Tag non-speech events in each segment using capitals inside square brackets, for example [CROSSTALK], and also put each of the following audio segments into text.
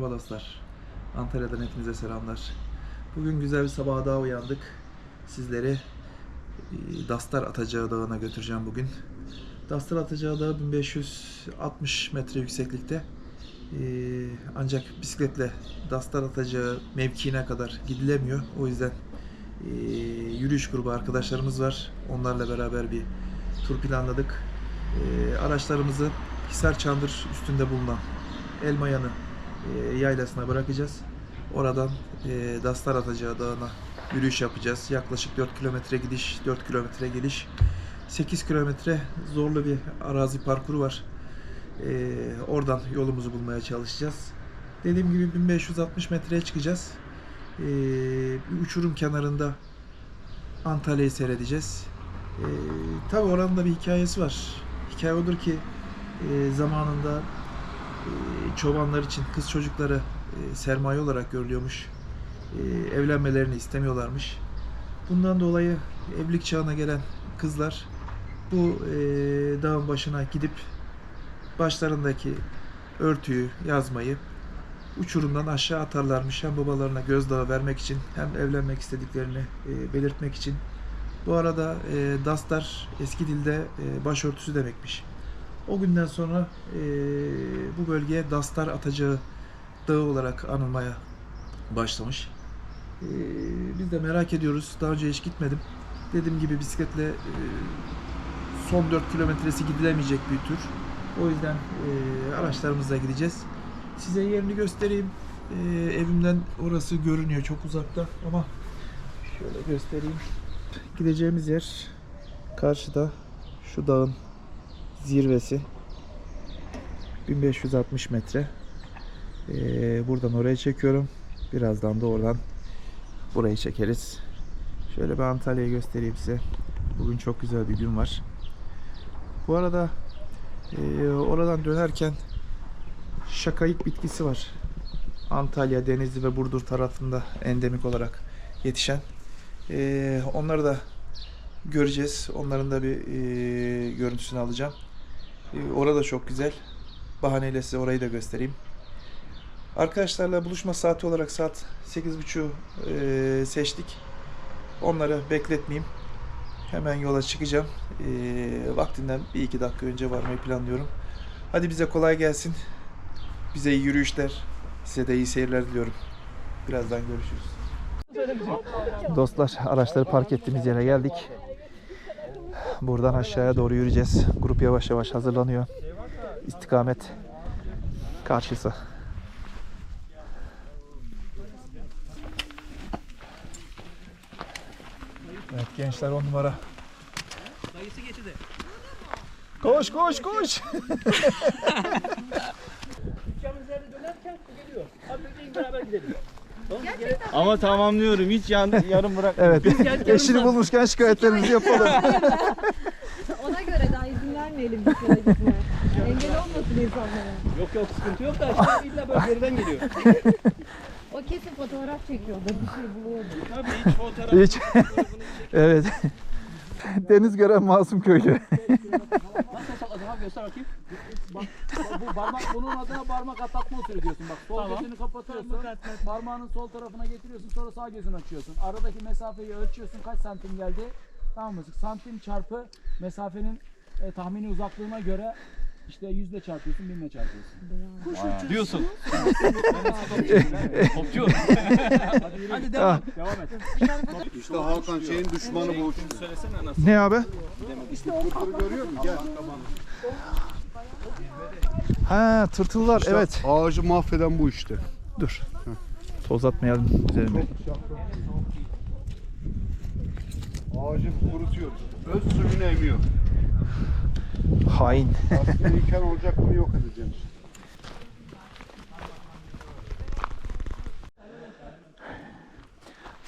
Merhaba dostlar. Antalya'dan hepinize selamlar. Bugün güzel bir sabaha daha uyandık. Sizleri e, Dastar Atacağı Dağı'na götüreceğim bugün. Dastar Atacağı Dağı 1560 metre yükseklikte. E, Ancak bisikletle Dastar Atacağı mevkiine kadar gidilemiyor. O yüzden e, yürüyüş grubu arkadaşlarımız var. Onlarla beraber bir tur planladık. Araçlarımızı Hisar Çandır üstünde bulunan Elmayanı e, yaylasına bırakacağız. Oradan e, Dastar Atacağı Dağı'na yürüyüş yapacağız. Yaklaşık 4 kilometre gidiş, 4 kilometre geliş. 8 kilometre zorlu bir arazi parkuru var. E, oradan yolumuzu bulmaya çalışacağız. Dediğim gibi 1560 metreye çıkacağız. E, bir uçurum kenarında Antalya'yı seyredeceğiz. E, tabii oranın da bir hikayesi var. Hikaye odur ki e, zamanında çobanlar için kız çocukları e, sermaye olarak görülüyormuş. E, evlenmelerini istemiyorlarmış. Bundan dolayı evlilik çağına gelen kızlar bu e, dağın başına gidip başlarındaki örtüyü, yazmayı uçurumdan aşağı atarlarmış. Hem babalarına gözdağı vermek için hem evlenmek istediklerini e, belirtmek için. Bu arada e, dastar eski dilde e, başörtüsü demekmiş. O günden sonra e, bu bölgeye Dastar Atacağı Dağı olarak anılmaya başlamış. E, biz de merak ediyoruz. Daha önce hiç gitmedim. Dediğim gibi bisikletle e, son 4 kilometresi gidilemeyecek bir tür. O yüzden e, araçlarımızla gideceğiz. Size yerini göstereyim. E, evimden orası görünüyor çok uzakta ama şöyle göstereyim. Gideceğimiz yer karşıda şu dağın zirvesi 1560 metre. Ee, buradan oraya çekiyorum. Birazdan da oradan burayı çekeriz. Şöyle bir Antalya'yı göstereyim size. Bugün çok güzel bir gün var. Bu arada e, oradan dönerken şakayık bitkisi var. Antalya, Denizli ve Burdur tarafında endemik olarak yetişen. E, onları da göreceğiz. Onların da bir e, görüntüsünü alacağım. E, orada çok güzel. Bahaneyle size orayı da göstereyim. Arkadaşlarla buluşma saati olarak saat 8.30'u e, seçtik. Onları bekletmeyeyim. Hemen yola çıkacağım. E, vaktinden bir iki dakika önce varmayı planlıyorum. Hadi bize kolay gelsin. Bize iyi yürüyüşler. Size de iyi seyirler diliyorum. Birazdan görüşürüz. Dostlar araçları park ettiğimiz yere geldik. Buradan aşağıya doğru yürüyeceğiz. Grup yavaş yavaş hazırlanıyor. İstikamet karşısı. Evet gençler on numara. Dayısı getirdi. Koş koş koş. Dükkanın üzerine dönerken geliyor. Abi beraber gidelim. Ama tamamlıyorum. Hiç yan, yarım bırak. [LAUGHS] Evet. Eşini bulmuşken şikayetlerimizi yapalım. [LAUGHS] Ona göre daha izin vermeyelim bir süre gitmeye. Engel olmasın insanlara. Yok yok sıkıntı yok da işte illa böyle geriden geliyor. O kesin fotoğraf çekiyordur, bir şey buluyordur. Tabii hiç fotoğraf. Hiç. evet. [LAUGHS] Deniz gören masum köylü. Nasıl sakladım abi göster bakayım. Bu parmak bunun adına parmak atlatma usulü diyorsun. Bak sol gözünü kapatıyorsun. Parmağının sol tarafına getiriyorsun sonra sağ gözünü açıyorsun. Aradaki mesafeyi ölçüyorsun kaç santim geldi. Tamam mı? Santim çarpı mesafenin e, tahmini uzaklığına göre işte yüzle çarpıyorsun, binle çarpıyorsun. Diyorsun. [LAUGHS] Topçu. Hadi devam. Devam et. İşte Hakan şeyin düşmanı bu. Ne abi? Görüyor musun? Gel. Ha tırtıllar evet. Ağacı mahveden bu işte. Dur. Toz atmayalım üzerine. Ağacı kurutuyor. Öz suyunu emiyor. Hain. Aslında [LAUGHS] imkan olacak bunu yok edeceğim.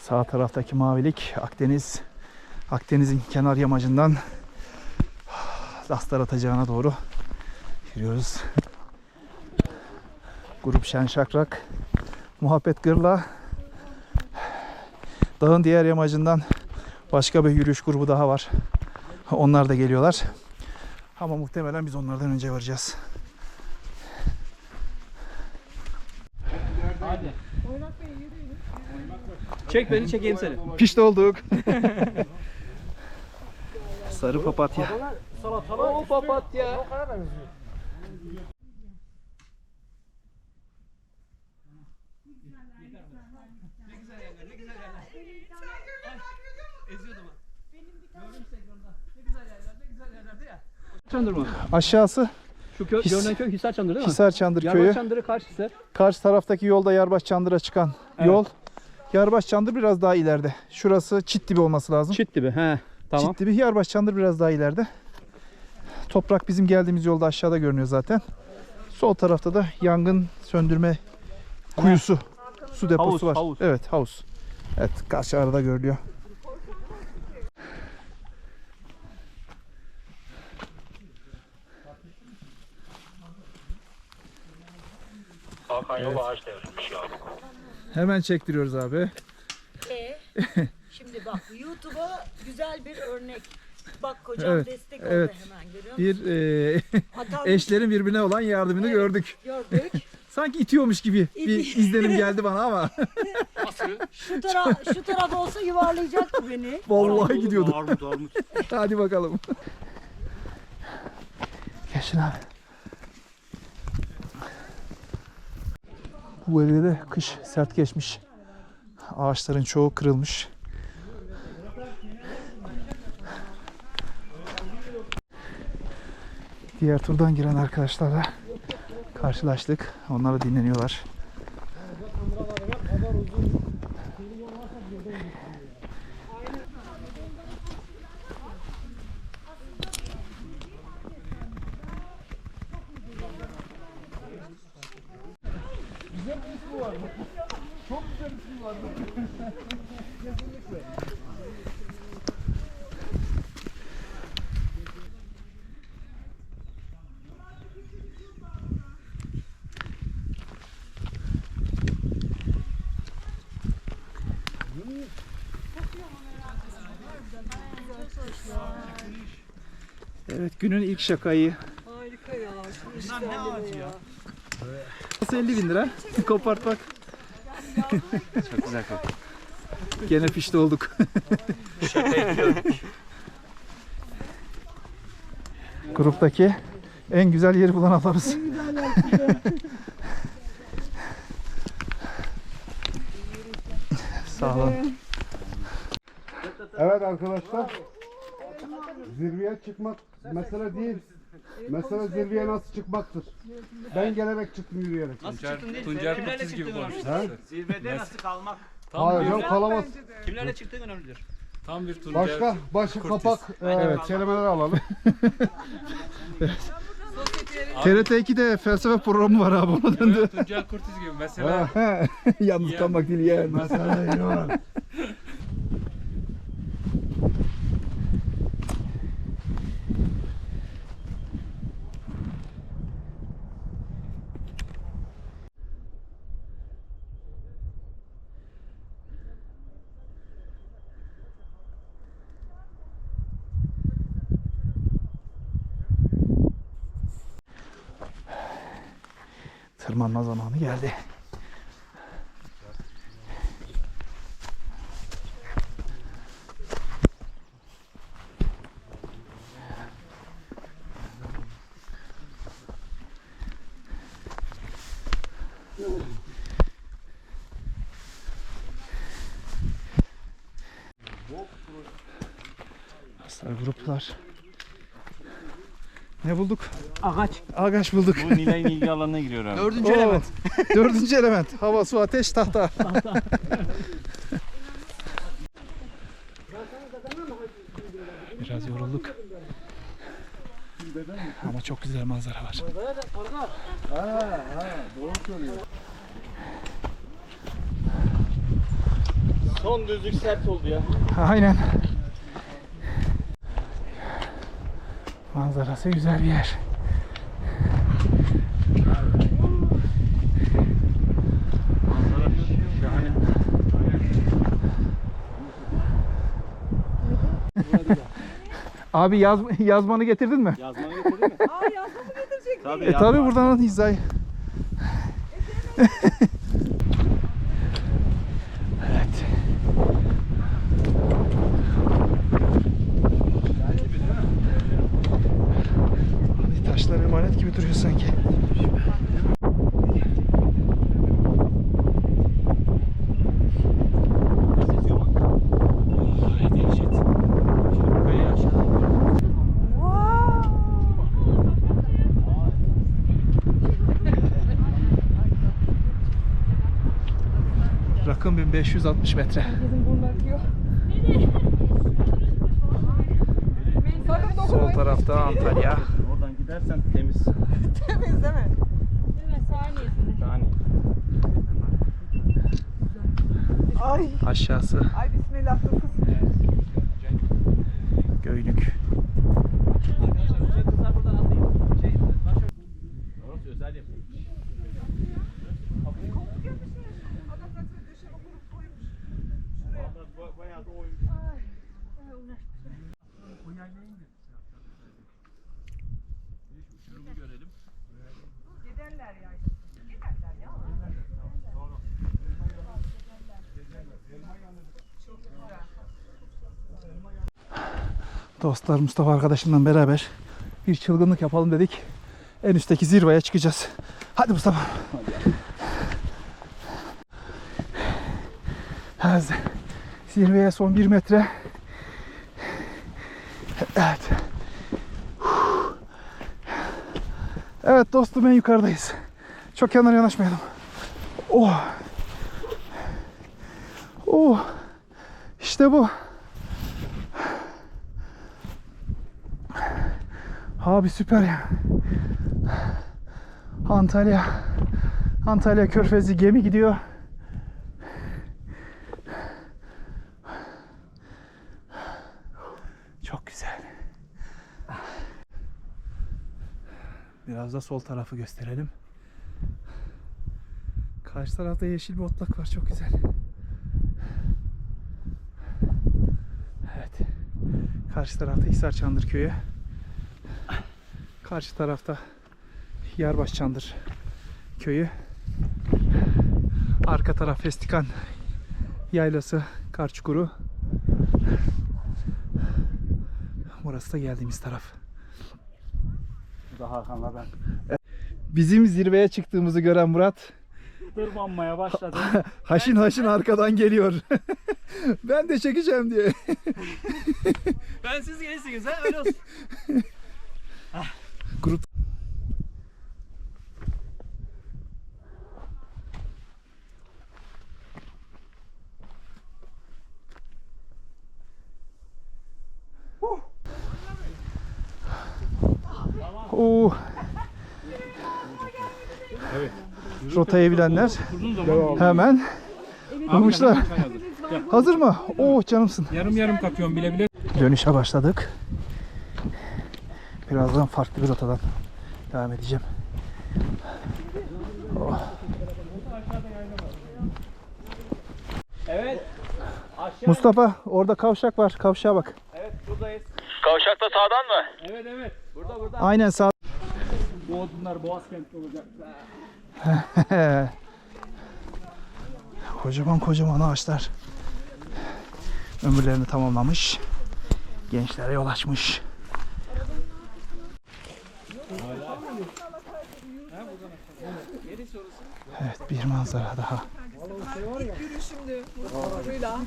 Sağ taraftaki mavilik Akdeniz. Akdeniz'in kenar yamacından [SIGHS] Dastar atacağına doğru giriyoruz. Grup Şen Şakrak, Muhabbet Gırla. Dağın diğer yamacından başka bir yürüyüş grubu daha var. Onlar da geliyorlar. Ama muhtemelen biz onlardan önce varacağız. Hadi. Çek beni çekeyim seni. Pişti olduk. [LAUGHS] Sarı papatya. O papatya. Çandır mı? Aşağısı Şu kö His- görünen köy Hisar Çandır değil mi? Hisar Çandır Yarbaş köyü. Çandır'ı karşı Hisar. Karşı taraftaki yolda Yarbaş Çandır'a çıkan Evet. yol. Yarbaş Çandır biraz daha ileride. Şurası Çit dibi olması lazım. Çit gibi. He. Tamam. Çit dibi Yarbaş Çandır biraz daha ileride. Toprak bizim geldiğimiz yolda aşağıda görünüyor zaten. Sol tarafta da yangın söndürme kuyusu. Su deposu Havuz, var. havuz. Evet havuz. Evet karşı arada görülüyor. Hakan yol ağaç devrilmiş ya. Hemen çektiriyoruz abi. E, [LAUGHS] şimdi bak YouTube'a güzel bir örnek. Bak kocam Evet, destek oldu evet. hemen görüyor musun? Bir e, [LAUGHS] eşlerin birbirine olan yardımını Evet. gördük. gördük. [LAUGHS] Sanki itiyormuş gibi bir İti- izlenim geldi bana ama [LAUGHS] Şu taraf şu taraf olsa yuvarlayacaktı beni. vallahi gidiyordu. Armut armut. Hadi bakalım. Geçin abi. Bu bölgede kış sert geçmiş. Ağaçların çoğu kırılmış. Diğer turdan giren arkadaşlarla karşılaştık. Onlar da dinleniyorlar. Evet günün ilk şakayı. Harika ya. Nasıl 50 bin lira? Kopart bak. Çok güzel kokuyor. Gene pişti olduk. Gruptaki en güzel yeri bulan alırız. Sağ olun. Evet arkadaşlar. Zirveye çıkmak mesele değil. Mesele zirveye nasıl çıkmaktır. Ben gelerek çıktım yürüyerek. Tuncer Kurtiz gibi konuştun. Zirvede nasıl kalmak? Hayır canım kalamaz. Kimlerle çıktığın önemlidir. Tam bir Tuncer Başka başka kapak evet. kelimeler alalım. TRT 2'de felsefe programı var abi ona döndü. Tuncer Kurtiz gibi. Mesela Yalnız kalmak değil yani. Mesele yok. [LAUGHS] Tırmanma zamanı geldi. Aslar gruplar. Ne bulduk? Ağaç. Ağaç bulduk. Bu Nilay'ın ilgi [LAUGHS] alanına giriyor abi. Dördüncü Oo, element. [LAUGHS] Dördüncü element. Hava, su, ateş, tahta. [LAUGHS] Biraz yorulduk. Ama çok güzel manzara var. Son düzlük sert oldu ya. Aynen. Manzarası güzel bir yer. Abi yaz, [LAUGHS] yazmanı getirdin mi? Yazmanı getirdin mi? Aa yazmanı getirecek Tabii, e tabi buradan alın hizayı. evet. Taşlar emanet gibi duruyor sanki. Rakım 1560 metre. Sol tarafta Antalya. Oradan gidersen temiz. [LAUGHS] Temiz değil mi? Ay, Aşağısı ay bismillah dokuz. Göynük. Orası özel yapım. Bayağı da oyun. Giderler yani. Giderler ya. Dostlar Mustafa arkadaşımla beraber bir çılgınlık yapalım dedik. En üstteki zirveye çıkacağız. Hadi Mustafa. Evet. Zirveye son bir metre. Evet. Evet dostum en yukarıdayız. Çok yanlara yanaşmayalım. Oh. Oh. İşte bu. Abi süper ya. Antalya. Antalya Körfezi gemi gidiyor. Çok güzel. Biraz da sol tarafı gösterelim. Karşı tarafta yeşil bir otlak var. Çok güzel. Evet. Karşı tarafta Hisar Çandır Köyü. Karşı tarafta Yarbaş Çandır köyü. Arka taraf Festikan yaylası Karçukuru. Burası da geldiğimiz taraf. Bu da Hakan'la ben. Bizim zirveye çıktığımızı gören Murat Tırmanmaya başladı. haşin haşin arkadan geliyor. [LAUGHS] ben de çekeceğim diye. ben siz gelirsiniz ha öyle olsun. [LAUGHS] Grup Oo. Rotayı bilenler hemen bulmuşlar. Hazır mı? Oh canımsın. Yarım yarım kapıyorum bile bile. Dönüşe başladık. Birazdan farklı bir rotadan devam edeceğim. Oh. Evet. Aşağı. Mustafa orada kavşak var. Kavşağa bak. Evet buradayız. Kavşakta sağdan mı? Evet evet. Burada burada. Aynen sağ. Bu odunlar Boğaz kentli olacak. [LAUGHS] kocaman kocaman ağaçlar. Ömürlerini tamamlamış. Gençlere yol açmış. Evet bir manzara daha. Yürüyüşümdü. Motoruyla.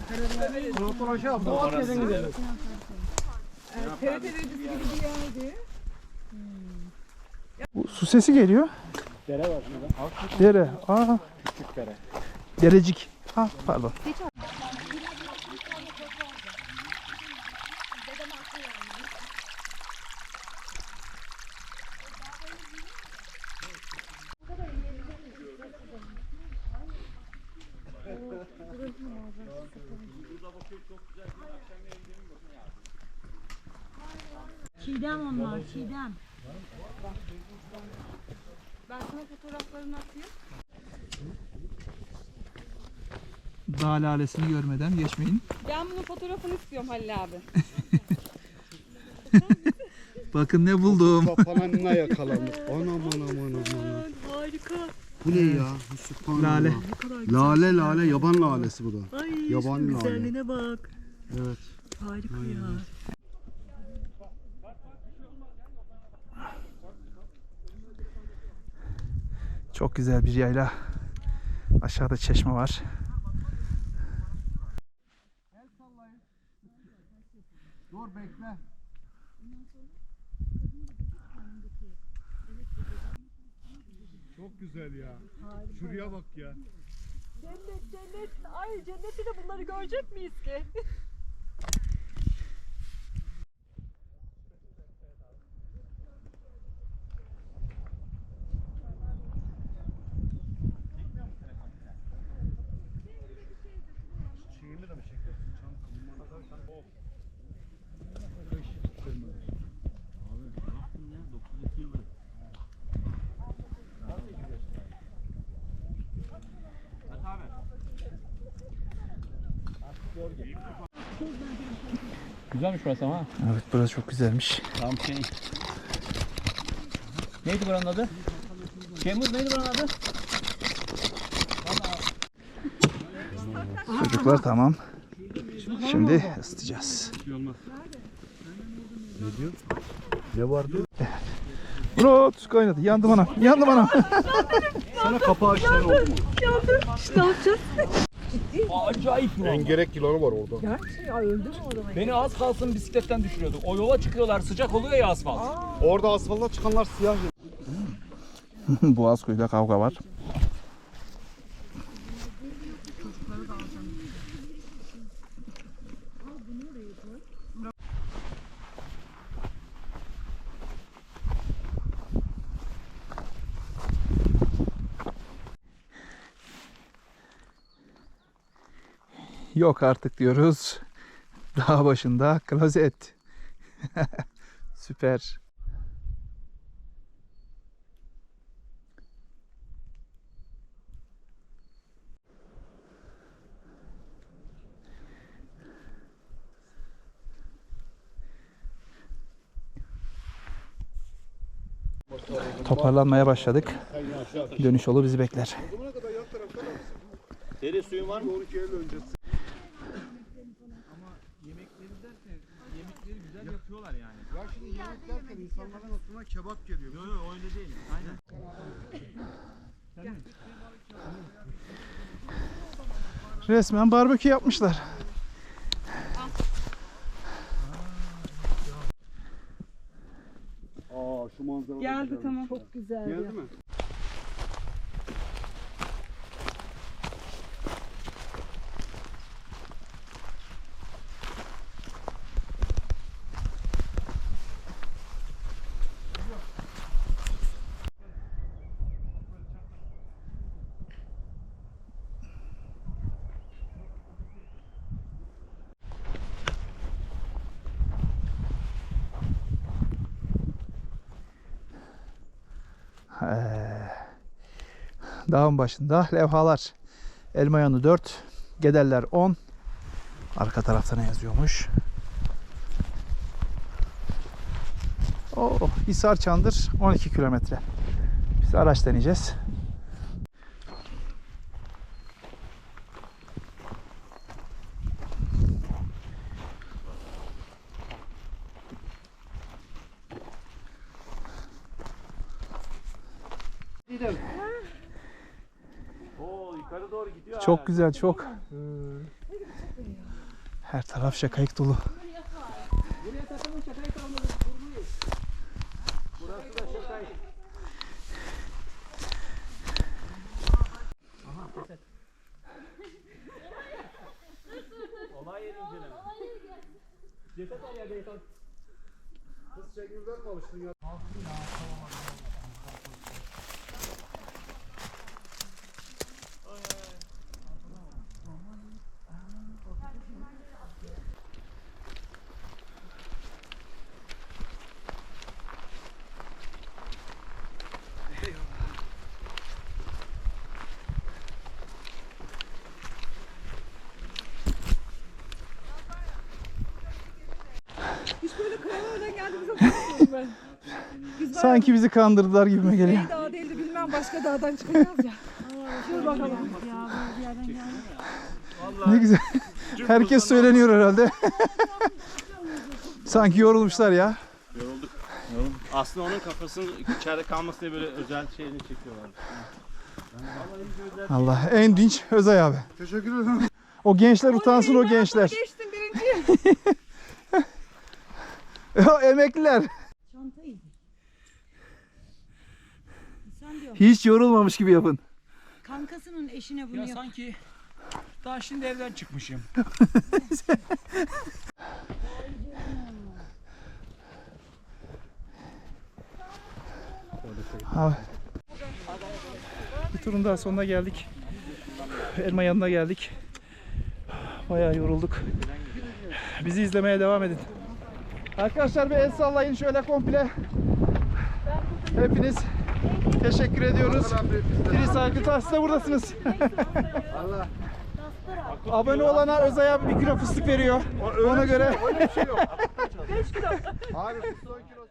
Evet, TRT gibi bir yerdi. Bu su sesi geliyor. Dere var şurada. Dere. Aa, Küçük dere. derecik. Ha pardon. Çiğdem onlar, çiğdem. Ben sana fotoğraflarını atayım. Dağ lalesini görmeden geçmeyin. Ben bunun fotoğrafını istiyorum Halil abi. Bakın ne buldum. Kapananına yakalandık. Anam anam anam anam. Harika. Bu ne ya? Sübhanallah. Lale. Lale lale yaban lalesi bu da. Ay Yabani lale. güzelliğine bak. Evet. Harika ya. Çok güzel bir yayla. Aşağıda çeşme var. Dur bekle. Çok güzel ya. Şuraya bak ya. Cennet cennet. Ay cennette de bunları görecek miyiz ki? [LAUGHS] Güzelmiş burası ama. ha. Evet burası çok güzelmiş. Tam şey. Neydi buranın adı? Kemuz neydi buranın adı? Çocuklar tamam. Şimdi ısıtacağız. Ne vardı? Murat su kaynadı. Yandım anam. Yandım anam. Sana kapağı işleri oldu mu? Ne yapacağız? Acayip yol. Engerek yılanı var orada. Gerçi ya öldü mü o adamı? Beni az kalsın bisikletten düşürüyordu. O yola çıkıyorlar sıcak oluyor ya asfalt. Orada asfalta çıkanlar siyah. [LAUGHS] Boğaz kuyuda kavga var. Yok artık diyoruz. [LAUGHS] Dağ başında klozet. [LAUGHS] Süper. Toparlanmaya başladık. Dönüş yolu bizi bekler. Dere suyun var mı? İnsanların aklına kebap geliyor. Yok yok öyle değil. Aynen. Resmen barbekü yapmışlar. Aa şu manzara. Geldi tamam. Çok güzel Geldi ya. mi? Dağın başında levhalar. Elma yanı 4, Gederler 10. Arka tarafta ne yazıyormuş? Oo, Hisar Çandır 12 kilometre. Biz araç deneyeceğiz. Oo yukarı doğru gidiyor. Çok güzel, çok. Her taraf şakayık dolu. Olay yeri inceleme. Ceset var ya beytan. Kız çekimden mi ya? Ben. Sanki bizi kandırdılar gibime geliyor. Bey dağı değildi bilmem başka dağdan çıkacağız ya. Dur bakalım. Ne güzel. Herkes söyleniyor herhalde. Sanki yorulmuşlar ya. Yorulduk. Yorulduk. Aslında onun kafasının içeride kalması diye böyle özel şeyini çekiyorlar. Allah en dinç Özay abi. Teşekkür ederim. O gençler utansın o gençler. Geçtim birinci. [LAUGHS] o emekliler. Çantaydı. Sen diyor Hiç yorulmamış gibi yapın. kankasının eşine bunu Ya yap. sanki daha şimdi evden çıkmışım. Abi. [LAUGHS] Bir turun daha sonuna geldik. Elma yanına geldik. Bayağı yorulduk. Bizi izlemeye devam edin. Arkadaşlar bir el sallayın şöyle komple. Hepiniz teşekkür ediyoruz. Aykut siz de buradasınız. [LAUGHS] Abone olana Özay abi bir kilo fıstık veriyor. Ona göre Hayır, 10 [LAUGHS] kilo